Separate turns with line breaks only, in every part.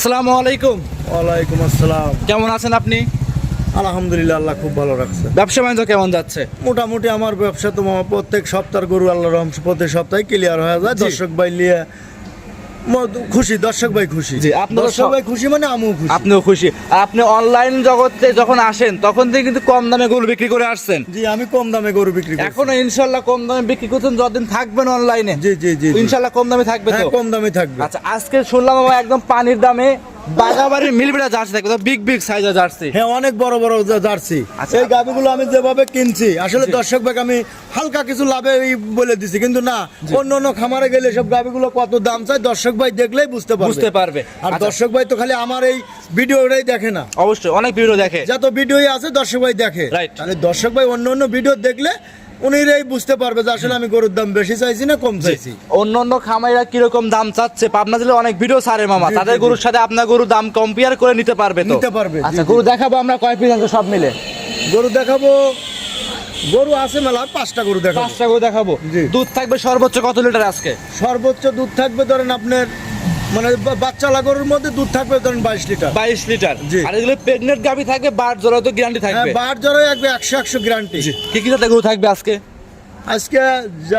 আসসালামু আলাইকুম।
ওয়ালাইকুম আসসালাম।
কেমন আছেন আপনি?
আলহামদুলিল্লাহ আল্লাহ খুব ভালো রাখছে।
ব্যবসা বাণিজ্য কেমন যাচ্ছে?
মোটামুটি আমার ব্যবসা তো প্রত্যেক সপ্তাহ গরু আল্লাহ রহম প্রতি সপ্তাহে ক্লিয়ার হয়ে যায়। দর্শক ভাই নিয়ে খুশি দর্শক ভাই খুশি।
জি, আপনারা
সবাই খুশি মানে আমিও খুশি।
আপনিও খুশি। আর আপনি অনলাইন জগতে যখন আসেন তখন থেকে কিন্তু কম দামে গরু বিক্রি করে আসছেন।
জি আমি কম দামে গরু বিক্রি করি
এখনও ইনশাল্লাহ কম দামে বিক্রি করছেন যতদিন থাকবেন অনলাইনে
জি জি জি ইনশাআল্লাহ
ইনশাল্লাহ কম দামে থাকবে
হ্যাঁ
তো?
কম দামে থাকবে।
আচ্ছা আজকে শুনলাম আমার একদম পানির দামে বাগাবাড়ির জার্সি বিগ বিগ সাইজের জার্সি।
হ্যাঁ অনেক বড় বড় জার্সি।
আচ্ছা।
এই গাভিগুলো আমি যেভাবে কিনছি আসলে দর্শক আমি হালকা কিছু লাভে বলে দিছি কিন্তু না অন্য অন্য খামারে গেলে সব গাভিগুলো কত দাম চাই দর্শক ভাই দেখলেই বুঝতে পারবে।
বুঝতে পারবে।
আর
আচ্ছা,
দর্শক ভাই তো খালি আমার এই ভিডিওটাই দেখে না।
অবশ্যই অনেক ভিডিও দেখে।
যত ভিডিওই আছে দর্শক ভাই দেখে. তাহলে দর্শক ভাই অন্য অন্য ভিডিও দেখলে উনিরাই বুঝতে পারবে যে আসলে আমি গরুর দাম বেশি চাইছি না কম চাইছি।
অন্য অন্য খামাইরা কীরকম দাম চাচ্ছে? পাবনা জেলে অনেক ভিডিও ছাড়ে মামা। তাদের গরুর সাথে আপনার গরুর দাম কম্পেয়ার করে নিতে পারবে তো?
নিতে পারবে,
আচ্ছা গরু দেখাবো আমরা কয় পিস আছে সব মিলে।
গরু দেখাবো গরু আছে মেলা পাঁচটা গরু দেখাবো।
পাঁচটা গরু দেখাবো। দুধ থাকবে সর্বোচ্চ কত লিটার আজকে?
সর্বোচ্চ দুধ থাকবে ধরেন আপনার মানে বা- বাচ্চালা গরুর মধ্যে দুধ থাকবে ধরেন বাইশ লিটার।
বাইশ লিটার।
জি।
আর এগুলো প্রেগনেন্ট গাভি থাকবে বার জোড়া তো গ্যারান্টি
হ্যাঁ
থাকবে
বার জ্বরে একবে একশো একশো গ্যারান্টি
কি কি জাতের গরু থাকবে আজকে?
আজকে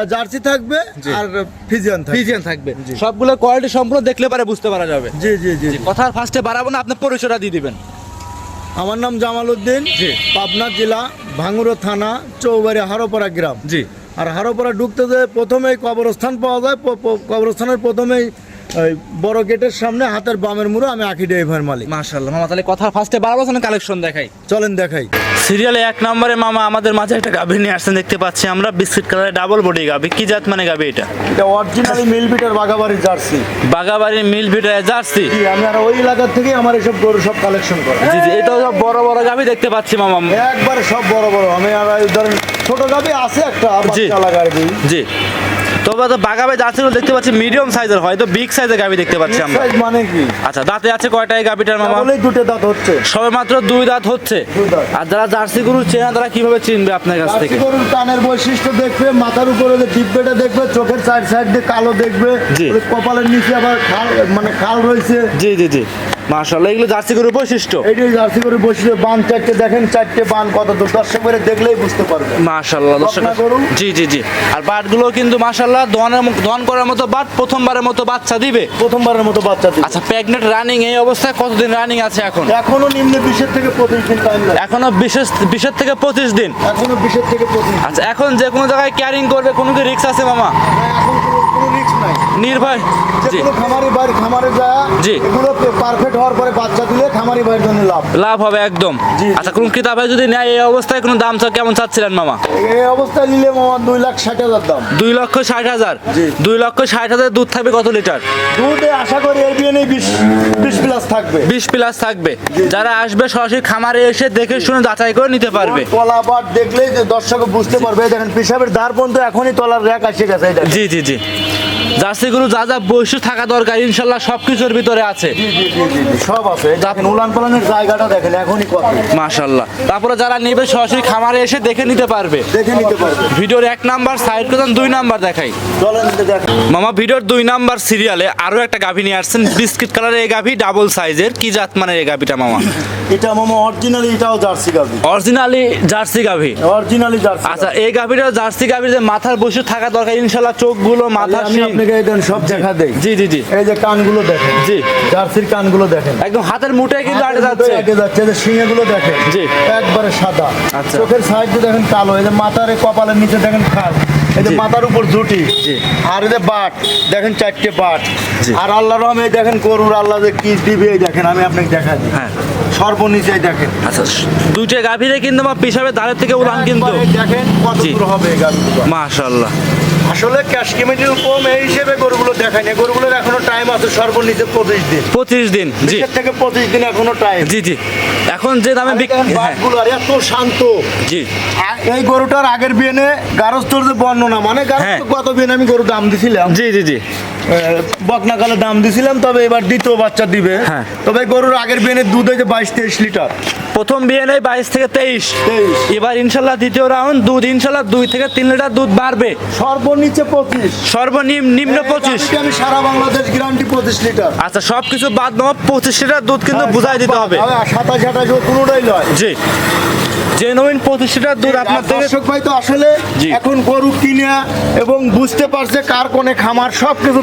জার্সি থাকবে আর ফিজিয়ান থাকবে।
ফিজিয়ান থাকবে। সবগুলো কোয়ালিটি সম্পূর্ণ দেখলে পারে বুঝতে পারা যাবে।
জি জি জি।
কথা ফার্স্টে বাড়াবো না আপনি পরিচয়টা দিয়ে দিবেন।
আমার নাম জামাল উদ্দিন
জি।
পাবনা জেলা ভাঙ্গুরো থানা চৌবাড়ি হারোপাড়া গ্রাম।
জি।
আর হারোপাড়া ঢুকতে যে প্রথমেই কবরস্থান পাওয়া যায় কবরস্থানের প্রথমেই ওই বড় গেটের সামনে হাতের বামের মুড়ো আমি আখি ড্রাইভার মালিক।
মাশাআল্লাহ। মামা তাহলে কথা ফার্স্টে বাড়াবো না কালেকশন দেখাই।
চলেন দেখাই।
সিরিয়ালে এক নম্বরে মামা আমাদের মাঝে একটা গাভী নিয়ে আসছেন দেখতে পাচ্ছি আমরা। বিস্কিট কালারের ডাবল বডি গাভী। কি জাত মানে গাভী এটা?
এটা অরিজিনালি মিল বিটার বাগাবাড়ির জার্সি।
বাগাবাড়ির মিল ভিটার জার্সি?
জি আমি আর ওই এলাকার থেকেই আমার এসব গরু সব কালেকশন করা।
জি জি এটা সব বড় বড় গাভী দেখতে পাচ্ছি মামা।
একবারে সব বড় বড়। আমি আর ধরেন ছোট গাবি আছে একটা বাচ্চা লাগার
জি। তবে তো বাগাবে জার্সিগুলো দেখতে পাচ্ছি মিডিয়াম সাইজের হয়তো বিগ সাইজের গাভী দেখতে পাচ্ছি আমরা।
সাইজ মানে কি?
আচ্ছা দাঁতে আছে কয়টা এই গাভীটার মামা?
দুটো দাঁত হচ্ছে।
সবে মাত্র দুই দাঁত হচ্ছে। আর যারা জার্সি গরু চেনা তারা কীভাবে চিনবে আপনার কাছ
জার্সি
থেকে?
গরুর কানের বৈশিষ্ট্য দেখবে মাথার উপরে যে ডিব্বেটা দেখবে চোখের সাইড সাইড দিয়ে কালো দেখবে। কপালের নিচে আবার খাল মানে খাল রয়েছে।
জি জি জি। মাশাআল্লাহ এগুলো জার্সি গরুর বৈশিষ্ট্য।
এইটাই জার্সি গরুর বৈশিষ্ট্য। বান চারটে দেখেন চারটে বান কত দূর? দর্শক করে দেখলেই বুঝতে পারবে
মাশাআল্লাহ দর্শক জি জি জি। আর বাটগুলো কিন্তু মাশাআল্লাহ মতো- দোয়ান করার মতো বাদ প্রথমবারের মতো বাচ্চা দিবে?
প্রথমবারের মতো বাচ্চা দিবে।
আচ্ছা প্রেগনেন্ট রানিং এই অবস্থায় কতদিন রানিং আছে এখন?
এখনও নিম্নে বিশের থেকে পঁচিশ দিন টাইম লাগে।
এখনও বিশেষ বিশের থেকে পঁচিশ দিন?
এখনও বিশের থেকে পঁচিশ
আচ্ছা এখন যে কোনো জায়গায় ক্যারিং করবে কোনো কি রিক্স আছে মামা?
এখন কোনো কোনো রিস্ক নাই।
নির্ভয়।
যে কোনো খামারি বাড়ি খামারে যায়
জি।
এগুলো পারফেক্ট হওয়ার পরে বাচ্চা দিলে খামারি বাড়ির জন্য লাভ।
লাভ হবে একদম। আচ্ছা কোন যদি নেয় এই অবস্থায় কোনো দাম কেমন চাচ্ছিলেন মামা?
এই অবস্থায় নিলে মামা দুই লাখ ষাট হাজার দাম।
দুই লক্ষ ষাট হাজার। দুই লক্ষ ষাট হাজার দুধ থাকবে কত লিটার?
দুধে আশা করি বিয়ে বিশ বিশ প্লাস থাকবে।
বিশ প্লাস থাকবে। যারা আসবে সরাসরি খামারে এসে দেখে শুনে যাচাই করে নিতে পারবে।
তলা দেখলেই যে দর্শক বুঝতে পারবে। এই দেখেন পিসাবের দ্বার পর্যন্ত এখনই তলার র্যাক আসে গেছে
জি জি জি। জার্সি গরু যা যা বৈশিষ্ট্য থাকা দরকার ইনশাল্লাহ সব কিছুর ভিতরে আছে।
জি জি জি জি জি, সব আছে। দেখেন উলান পালানের জায়গাটা দেখেন এখনই কত
মাশাল্লাহ। তারপরে যারা নেবে সরাসরি খামারে এসে দেখে নিতে পারবে।
দেখে নিতে পারবে।
ভিডিওর এক নাম্বার সাইড করতেন দুই নাম্বার দেখাই।
চলেন দেখেন
মামা ভিডিওর দুই নাম্বার সিরিয়ালে আরও একটা গাভী নিয়ে আসছেন। বিস্কিট কালারের এই গাভী ডাবল সাইজের। কি জাত মানের এই গাভীটা মামা?
এটা মামা অরিজিনালি এটাও জার্সি গাবি
অরিজিনালি জার্সি গাভী।
অরিজিনালি জার্সি
আচ্ছা এই গাভীটা জার্সি গাভীর যে মাথার বসে থাকা দরকার ইনশাল্লাহ চোখগুলো মাথা শিং
আপনাকে এই দেন সব দেখা দেই।
জি জি জি।
এই যে কানগুলো দেখেন
জি।
জার্সির কানগুলো দেখেন।
একদম হাতের কিন্তু আটে যাচ্ছে
মুঠোয় যাচ্ছে। এই যে শিঙেগুলো দেখেন
জি।
একবারে সাদা।
আচ্ছা।
চোখের সাইডে দেখেন কালো এই যে মাথার কপালের নিচে দেখেন খাল এই যে মাথার উপর জুটি
জি।
আর এই যে বাট দেখেন চারটে বাট। আর আল্লাহ রহমে দেখেন গরুর আল্লাহ যে কি দিবে দেখেন আমি আপনাকে দেখা দিই।
হ্যাঁ।
সর্বনিচে দেখেন।
আচ্ছা দুইটা গাভীরে কিন্তু আমার পিসাবে দাঁড়ের থেকে উলান কিন্তু।
দেখেন কত হবে
মাশাল্লাহ
আসলে ক্যাশ কেমিক্যাল কম এই হিসেবে গরুগুলো দেখায় না গরুগুলোর এখনও টাইম আছে সর্বনিচে পঁচিশ দিন।
পঁচিশ দিন জি।
থেকে পঁচিশ দিন এখনও টাইম
জি জি। এখন যে দামে হ্যাঁ,
আর এত শান্ত।
জি।
এই গরুটার আগের বিয়েনে গারস্থর যে বর্ণনা মানে গারস্থ
হ্যাঁ।
কত বিয়েনে আমি গরু দাম দিছিলাম।
জি জি জি।
বকনাকালে দাম দিছিলাম তবে এবার দ্বিতীয় বাচ্চা দিবে।
হ্যাঁ।
তবে গরুর আগের বিয়েনে দুধ হয়েছে বাইশ তেইশ লিটার।
প্রথম বিয়ে নেই বাইশ থেকে তেইশ।
23
এবার ইনশাল্লাহ দ্বিতীয় রাউন্ড দুধ ইনশাল্লাহ দুই থেকে তিন লিটার দুধ বাড়বে।
সর্বনিচে পঁচিশ।
সর্বনিম্ন নিম্ন পঁচিশ।
আমি সারা বাংলাদেশ গ্যারান্টি পঁচিশ লিটার।
আচ্ছা সব কিছু বাদ নেওয়া পঁচিশ লিটার দুধ কিন্তু বুঝাই দিতে হবে।
সাতাশ আঠাশ কোনোটাই নয়
জি। জেনুইন লিটার দুধ আপনার
দর্শক ভাই তো আসলে। এখন গরু কিনে এবং বুঝতে পারছে কার কোনে খামার সব কিছু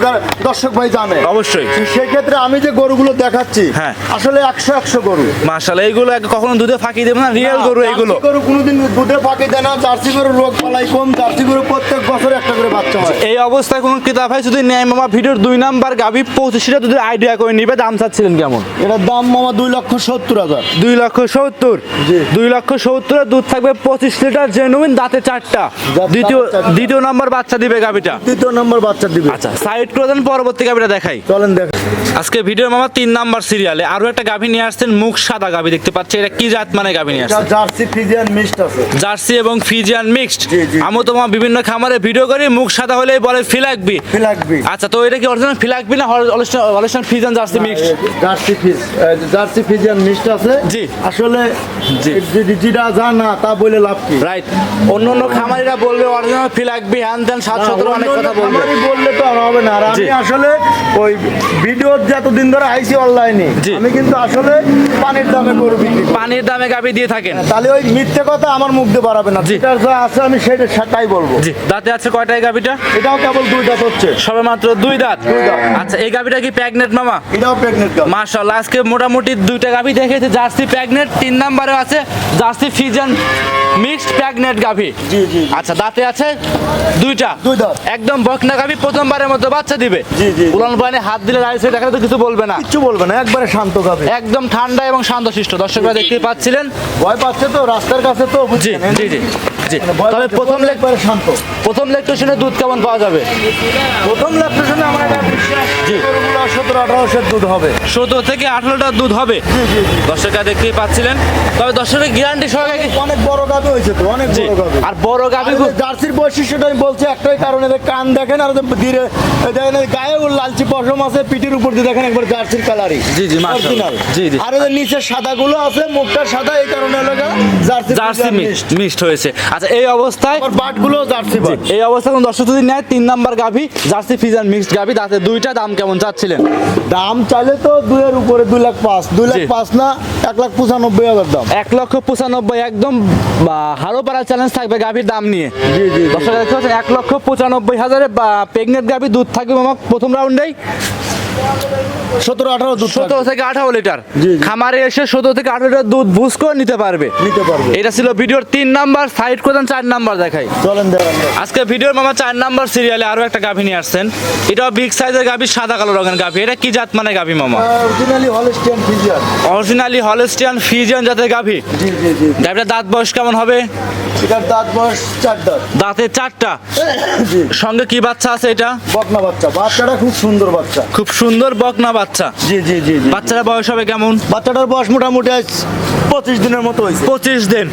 দর্শক ভাই জানে।
অবশ্যই।
সেক্ষেত্রে আমি যে গরুগুলো দেখাচ্ছি
হ্যাঁ।
আসলে একশো একশো গরু।
মাশাল্লাহ এইগুলো কখনো দুধে ফাঁকি দেবে না রিয়েল গরু এইগুলো।
গরু কোনোদিন দুধে ফাঁকি দেয় না জার্সি গরু রোগ পালাই কম জার্সি গরু প্রত্যেক বছর একটা করে বাচ্চা হয়।
এই অবস্থায় কোন ক্রেতা ভাই যদি ন্যায় মামা ভিডিওর দুই নাম্বার গাভি পঁচিশ লিটার দুধের আইডিয়া করে নিবে দাম চাচ্ছিলেন কেমন?
এটার দাম মামা দুই লক্ষ সত্তর হাজার।
দুই লক্ষ সত্তর। দুই লক্ষ সত্তরের দুধ থাকবে পঁচিশ লিটার জেনুইন দাঁতে চারটা। দ্বিতীয় দ্বিতীয় নাম্বার বাচ্চা দিবে গাভিটা।
তৃতীয় নম্বর বাচ্চা দিবে।
আচ্ছা সাইড করে দেন পরবর্তী গাভিটা দেখাই।
চলেন দেখ
আজকে ভিডিওর মামা তিন নাম্বার সিরিয়ালে আরও একটা গাভি নিয়ে আসছেন মুখ সাদা গাভি দেখতে পাচ্ছি। এটা কি জাত মানে গাভি নিয়ে
এটা
আসছেন
জার্সি ফিজিয়ান মিক্সড আছে।
জার্সি এবং ফিজিয়ান মিক্সড। আমি তোমার বিভিন্ন খামারে ভিডিও করি মুখ সাদা হলে বলে ফিলাকবি
ফিলাকবি
আচ্ছা তো এটা কি অরিজিনাল ফিলাকবি না Holstein Friesian jersey mixed?
Jersey ফিজ জার্সি ফিজিয়ান মিক্সড আছে।
জি।
আসলে
জি।
যেটা জানা তা বলে লাভ কি?
রাইট অন্য অন্য খামারিরা বলবে অরিজিনাল ফিলাকবি হ্যান ত্যান সাত সতেরো অনেক কথা বলবে।
বললে তো আর হবে না। আর আমি আসলে ওই ভিডিও যতদিন ধরে আইছি অনলাইনে আমি কিন্তু আসলে পানির দামে গরু বিক্রি
পানির দামে গাভি দিয়ে থাকেন।
তাহলে ওই মিথ্যে কথা আমার মুখ দিয়ে বাড়াবে না। যেটা যা আছে আমি সেটা সেটাই বলব।
জি দাঁতে আছে গাভিটা?
এটাও কেবল দুই দাঁত হচ্ছে।
সবে মাত্র দুই দাঁত?
দুই দাঁত।
আচ্ছা এই গাভিটা কি প্যাগনেট মামা?
এটাও প্রেগনেন্ট গাছ
মাশাআল্লাহ আজকে মোটামুটি দুইটা গাভি দেখেছে। জার্সি প্যাগনেট তিন নাম্বারে আছে। জার্সি ফিজন মিক্সড প্যাগনেট গাভি
জি, জি।
আচ্ছা দাঁতে আছে দুইটা
দুই দাঁত।
একদম বকনা গাভি প্রথমবারের মতো বাচ্চা দিবে
জি, জি।
উলান পানি হাত দিলে রাইসে দেখা তো কিছু বলবে না
কিছু বলবে না একবারে শান্ত গাভি
একদম ঠান্ডা এবং শান্তশিষ্ট দর্শকরা দেখতে পাচ্ছিলেন
ভয় পাচ্ছে তো রাস্তার কাছে তো
জি
বুঝছেন?
জি জি তবে প্রথম লেগ
একবারে শান্ত।
প্রথম লেকটেশনে দুধ কেমন পাওয়া যাবে?
প্রথম ল্যাপটেশনে আমার একটা বিশ্বাস
জি।
সতেরো আঠারোশের দুধ হবে।
সতেরো থেকে আঠারো লিটার দুধ হবে? দর্শকরা দেখতেই পাচ্ছিলেন। তবে দর্শকের গ্যারান্টি সহকারে
অনেক বড় গাবে হয়েছে তো অনেক বড় গাবে
আর বড়
যে জার্সির বৈশিষ্ট্যটা আমি বলছি একটাই কারণ এদের কান দেখেন আর ধীরে দেখেন গায়ে ওর লালচি পশম আছে পিঠের উপর দিয়ে দেখেন একবার জার্সির কালারই
জি, জি, মাশাআল্লাহ। জি, জি।
আর এদের নিচে সাদাগুলো আছে মুখটা সাদা এই কারণে এলাকা জার্সি
মিক্সড হয়েছে। আচ্ছা এই অবস্থায়
বাটগুলো জার্সি
এই অবস্থায় কোন দর্শক যদি নেয় তিন নাম্বার গাভি জার্সি ফিজার মিক্সড গাভি তাতে দুইটা দাম কেমন চাচ্ছিলেন?
দাম চাইলে তো দুইয়ের উপরে দুই লাখ পাঁচ। দুই লাখ পাঁচ না এক লাখ পঁচানব্বই হাজার দাম।
এক লক্ষ পঁচানব্বই একদম হারো পাড়া চ্যালেঞ্জ থাকবে গাভির দাম নিয়ে।
জি, জি, জি।
দর্শক দেখতে পাচ্ছেন এক লক্ষ পঁচানব্বই হাজারে প্রেগনেন্ট গাভি দুধ থাকবে মামা প্রথম রাউন্ডেই
সতেরো আঠারো দুধ
সতেরো থেকে আঠারো লিটার। খামারে এসে সতেরো থেকে আঠারো লিটার দুধ বুঝ করে নিতে পারবে।
নিতে পারবে।
এটা ছিল ভিডিওর তিন নাম্বার সাইড করে চার নাম্বার দেখাই।
চলেন
আজকে ভিডিওর মামা চার নাম্বার সিরিয়ালে আরও একটা গাভী নিয়ে আসছেন। এটাও বিগ সাইজের গাভী সাদা কালো রঙের গাভী। এটা কি জাত মানে গাভী মামা?
অরিজিনালি হলস্টিয়ান ফিজিয়ার
অরিজিনালি হলস্টিয়ান ফিজিয়ান জাতের গাভী।
জি জি জি
গাভীটার দাঁত বয়স কেমন হবে?
এটার দাঁত বয়স চার দাঁত।
দাঁতে চারটা। সঙ্গে কি বাচ্চা আছে এটা?
বকনা বাচ্চা। বাচ্চাটা খুব সুন্দর বাচ্চা।
খুব সুন্দর বকনা বাচ্চা।
জি জি জি
বাচ্চারা বয়স হবে কেমন?
বাচ্চাটার বয়স মোটামুটি আজ পঁচিশ দিনের মতো হয়েছে।
পঁচিশ দিন।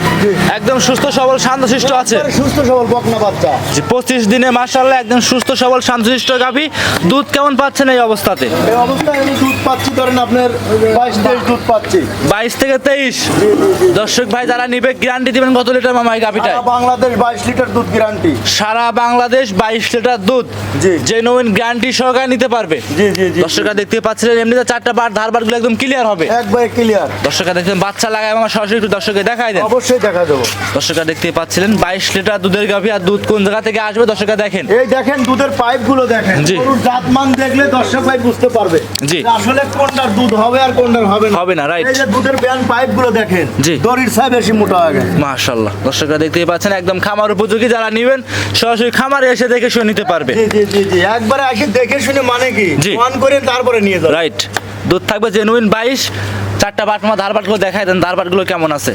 একদম সুস্থ সবল শান্তশিষ্ট আছে।
সুস্থ সবল বকনা বাচ্চা।
জি, পঁচিশ দিনে মাসাল্লাহ একদম সুস্থ সবল শান্তশিষ্ট গাভী। দুধ কেমন পাচ্ছেন এই অবস্থাতে?
এই অবস্থায় আমি দুধ পাচ্ছি ধরেন আপনার বাইশ তেইশ দুধ পাচ্ছি।
বাইশ থেকে তেইশ?
জি জি জি
দর্শক ভাই যারা নিবে গ্যারান্টি দিবেন কত লিটার মামা এই গাভীটায়?
সারা বাংলাদেশ বাইশ লিটার দুধ গ্যারান্টি
সারা বাংলাদেশ বাইশ লিটার দুধ।
জি।
যে নবীন গ্যারান্টি সহকারে নিতে পারবে।
জি জি জি।
দর্শকরা দেখতে পাচ্ছিলেন এমনিতে চারটা বার ধার বারগুলো একদম ক্লিয়ার হবে।
একবারে ক্লিয়ার
দর্শকরা দেখছেন বাচ্চা লাগায় আমার সরাসরি একটু দর্শকে দেখাই দেন।
অবশ্যই দেখা দেবো।
দর্শকরা দেখতে পাচ্ছিলেন বাইশ লিটার দুধের গাভী আর দুধ কোন জায়গা থেকে আসবে দর্শকরা দেখেন।
এই দেখেন দুধের পাইপগুলো দেখেন।
জি।
জাতমান দেখলে দর্শক ভাই বুঝতে পারবে।
জি।
আসলে কোনটার দুধ হবে আর কোনটার হবে না।
হবে না, right.
এই যে দুধের ব্যান পাইপগুলো দেখেন
জি।
দড়ির সাই বেশি মোটা হয়ে গেছে।
মাশাল্লাহ দর্শকরা দেখতেই পাচ্ছেন একদম খামার উপযোগী যারা নিবেন সরাসরি খামারে এসে দেখে শুনে নিতে পারবে।
জি জি জি একবারে আগে দেখে শুনে মানে কি। অন করে তারপরে নিয়ে যাবে
রাইট দুধ থাকবে জেনুইন বাইশ চারটা বাট মা ধার বাটগুলো দেখাই দেন ধার বাটগুলো কেমন আছে।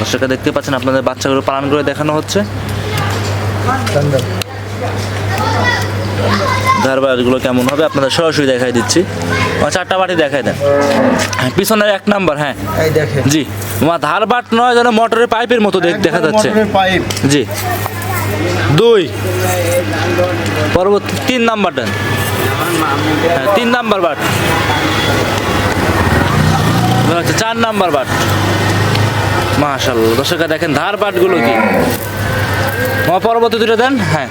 দর্শকরা দেখতে পাচ্ছেন আপনাদের বাচ্চাগুলো পালন করে দেখানো হচ্ছে। ধার বাটগুলো কেমন হবে আপনাদের সরাসরি দেখাই দিচ্ছি। চারটা বাটি দেখাই দেন। হ্যাঁ, পিছনের এক নাম্বার হ্যাঁ। জি আমার ধার বাট নয় যেন মোটরের পাইপের মতো দেখা যাচ্ছে।
পাইপ।
জি। দুই। পরবর্তী তিন নাম্বার দেন। তিন নাম্বার বাট হচ্ছে চার নাম্বার বাট মাশাল্লাহ দর্শকরা দেখেন ধার বাটগুলো কি? মহাপর্বত দুটো দেন? হ্যাঁ।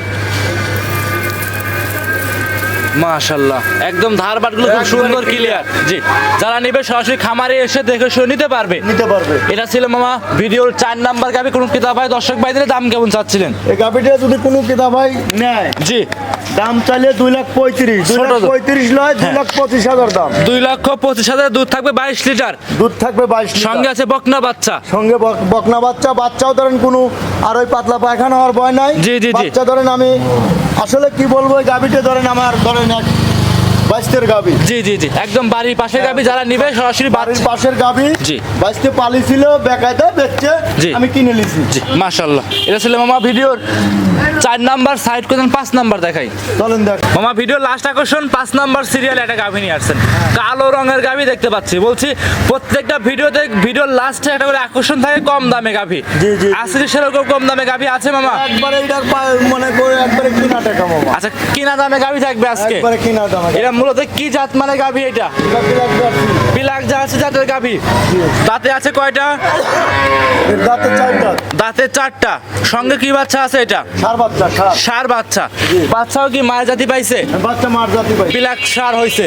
মাশাল্লাহ একদম ধার পাটগুলো খুব সুন্দর ক্লিয়ার জি। যারা নেবে সরাসরি খামারে এসে দেখে শুনে নিতে পারবে।
নিতে পারবে।
এটা ছিল মামা ভিডিওর চার নাম্বার গাবি। কোন কিতাব ভাই দর্শক দিলে দাম কেমন চাচ্ছিলেন?
এই গাভিটা যদি কোনো কিতা ভাই নেয়
জি।
দাম চাইলে দুই লাখ পঁয়ত্রিশ দুই লাখ পঁয়ত্রিশ নয় দুই
হ্যাঁ।
লাখ পঁচিশ হাজার দাম।
দুই লক্ষ পঁচিশ হাজার দুধ থাকবে বাইশ লিটার।
দুধ থাকবে বাইশ
সঙ্গে আছে বকনা বাচ্চা।
সঙ্গে বক- বকনা বাচ্চা বাচ্চাও ধরেন কোনো আর ওই পাতলা পায়খানা হওয়ার ভয় নাই।
জি, জি, জি।
বাচ্চা ধরেন আমি আসলে কি বলব গাভিটা ধরেন আমার ধরেন এক বাইশের গাভি
জি জি জি। একদম বাড়ির পাশে গাবি যারা নিবে সরাসরি
বাড়ির পাশের গাভি
জি।
বাইশতে পালি ছিল বেকায়দা বেচছে
জি।
আমি কিনে নিছি।
জি মাশাল্লাহ এটা ছিল মামা ভিডিওর চার নাম্বার সাইড করেন পাঁচ নাম্বার দেখাই।
চলেন দেখ।
মামা ভিডিও লাস্ট আকর্ষণ পাঁচ নাম্বার সিরিয়ালে একটা গাভী নিয়ে আসছেন। কালো রঙের গাভী দেখতে পাচ্ছি। বলছি প্রত্যেকটা ভিডিওতে ভিডিওর লাস্টে একটা করে আকর্ষণ থাকে কম দামে গাভী। আজকে সেরকম কম দামে গাভী আছে মামা?
একবারে এটার পা- মনে করে একবারে কিনা টাকা মামা।
আচ্ছা কিনা দামে গাভী থাকবে আজকে।
একবারে কিনা দাম।
এটা মূলত কি জাত মানে গাভী এটা? বিলাক জার্সি জাতের গাভী। দাঁতে আছে কয়টা?
দাঁতে চারটা। দাঁতে
চারটা সঙ্গে কি বাচ্চা আছে এটা?
সার বাচ্চা। সার
বাচ্চা বাচ্চাও কি মায়ের জাতি পাইছে?
বাচ্চা মার জাতি পাইছে
বিলাক সার হয়েছে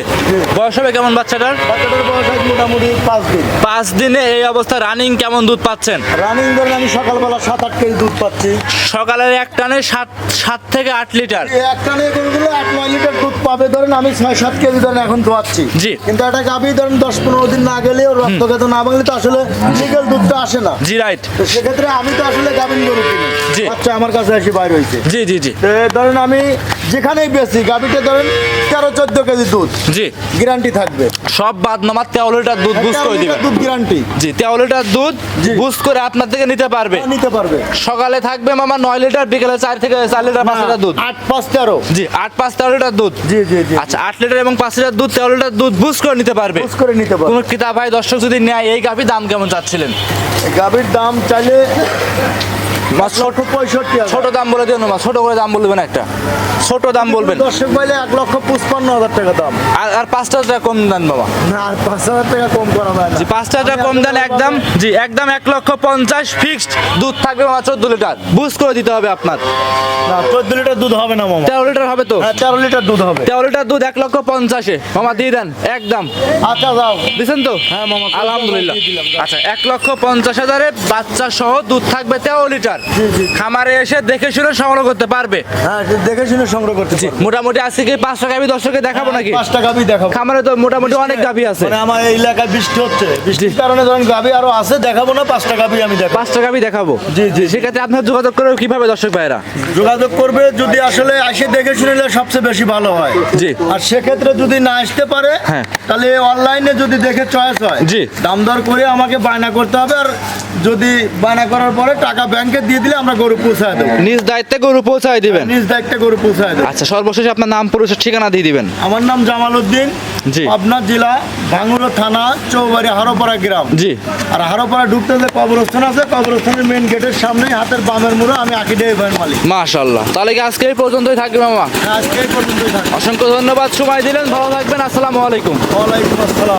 বয়স হবে কেমন বাচ্চাটার?
বাচ্চাটার বয়স মোটামুটি পাঁচ দিন।
পাঁচ দিনে এই অবস্থা রানিং কেমন দুধ পাচ্ছেন?
রানিং ধরেন আমি সকালবেলা সাত আট কেজি দুধ পাচ্ছি।
সকালের এক টানে সাত সাত থেকে আট লিটার।
এক টানে গরুগুলো আট নয় লিটার দুধ পাবে ধরেন আমি ছয় সাত কেজি ধরেন এখন দোয়াচ্ছি।
জি।
কিন্তু একটা গাভি ধরেন দশ পনেরো দিন না গেলেও রক্ত খেত না বাংলে তো আসলে লিগেল দুধটা আসে না।
জি রাইট
তো সেক্ষেত্রে আমি তো আসলে গাভিন গরু কিনি।
জি।
বাচ্চা আমার কাছে এসে বাইর হয়েছে
জি জি জি।
ধরেন আমি যেখানেই বেশি গাভিটা ধরেন তেরো চোদ্দ কেজি দুধ।
জি।
গ্যারান্টি থাকবে।
সব বাদ নামার তেরো লিটার দুধ বুঝ করে দিবেন।
দুধ গ্যারান্টি।
জি তেরো লিটার দুধ বুস্ট করে আপনার থেকে নিতে পারবে।
নিতে পারবে।
সকালে থাকবে মামা নয় লিটার বিকেলে চার থেকে চার লিটার পাঁচ লিটার দুধ।
আট পাঁচ তেরো।
জি আট পাঁচ তেরো লিটার দুধ।
জি জি জি।
আচ্ছা আট লিটার এবং পাঁচ লিটার দুধ তেরো লিটার দুধ বুস্ট করে নিতে পারবে।
বুস্ট করে নিতে পারবে।
কোন কিতাব ভাই দর্শক যদি নেয় এই গাভীর দাম কেমন চাচ্ছিলেন?
গাভীর দাম চাইলে
ছোট দাম বলে দিও না ছোট করে দাম বলবেন একটা। ছোট দাম বলবেন।
দর্শক পাইলে এক লক্ষ পঁচপান্ন হাজার টাকা দাম।
আর আর পাঁচটা টাকা কম দেন বাবা।
না আর পাঁচ হাজার টাকা কম করা যায়
জি পাঁচটা টাকা কম দেন একদম। জি একদম এক লক্ষ পঞ্চাশ ফিক্সড দুধ থাকবে মাত্র চোদ্দ লিটার। বুঝ করে দিতে হবে আপনার।
চোদ্দ লিটার দুধ হবে না মামা।
তেরো লিটার হবে তো?
হ্যাঁ তেরো লিটার দুধ হবে।
তেরো লিটার দুধ এক লক্ষ পঞ্চাশে। মামা দিয়ে দেন একদম।
আচ্ছা যাও
দিচ্ছেন তো?
হ্যাঁ মামা
আলহামদুলিল্লাহ। আচ্ছা এক লক্ষ পঞ্চাশ হাজারে বাচ্চা সহ দুধ থাকবে তেরো লিটার।
জি।
খামারে এসে দেখে শুনে সংগ্রহ করতে পারবে
হ্যাঁ দেখে শুনে সংগ্রহ করতে পারবে।
মোটামুটি আজকে কি পাঁচশো গাভি দর্শকে দেখাবো নাকি
পাঁচটা গাভি দেখাবো
খামারে তো মোটামুটি অনেক গাভি আছে
মানে আমার এই এলাকায় বৃষ্টি হচ্ছে বৃষ্টির কারণে ধরেন গাভি আরও আছে দেখাবো না পাঁচটা গাভি আমি দেখাবো
পাঁচটা গাভি দেখাবো
জি, জি।
সেক্ষেত্রে আপনার যোগাযোগ করে কীভাবে দর্শক ভাইরা
যোগাযোগ করবে যদি আসলে আসে দেখে শুনে সবচেয়ে বেশি ভালো হয়
জি।
আর সেক্ষেত্রে যদি না আসতে পারে
হ্যাঁ।
তাহলে অনলাইনে যদি দেখে চয়েস হয়
জি।
দাম দর করে আমাকে বায়না করতে হবে আর যদি বায়না করার পরে টাকা ব্যাংকে দিয়ে দিলে আমরা গরু পৌঁছায় দেবো।
নিজ দায়িত্বে গরু পৌঁছায় দিবেন?
নিজ দায়িত্বে গরু পৌঁছায় দেবো।
আচ্ছা সর্বশেষ আপনার নাম পুরুষের ঠিকানা দিয়ে দিবেন।
আমার নাম জামাল উদ্দিন
জি।
পাবনা জেলা থানা চৌবাড়ি হারোপাড়া গ্রাম।
জি।
আর হারোপাড়া ঢুকতে যে কবরস্থান আছে কবরস্থানের মেন গেটের সামনে হাতের বামের মুড়ো আমি আঁকি ডেভার মালিক।
মাশাল্লাহ তাহলে কি আজকে এই পর্যন্তই থাকবে মামা?
আজকে এই পর্যন্তই থাকি
অসংখ্য ধন্যবাদ সময় দিলেন ভালো থাকবেন আসসালামু আলাইকুম।
ওয়ালাইকুম আসসালাম।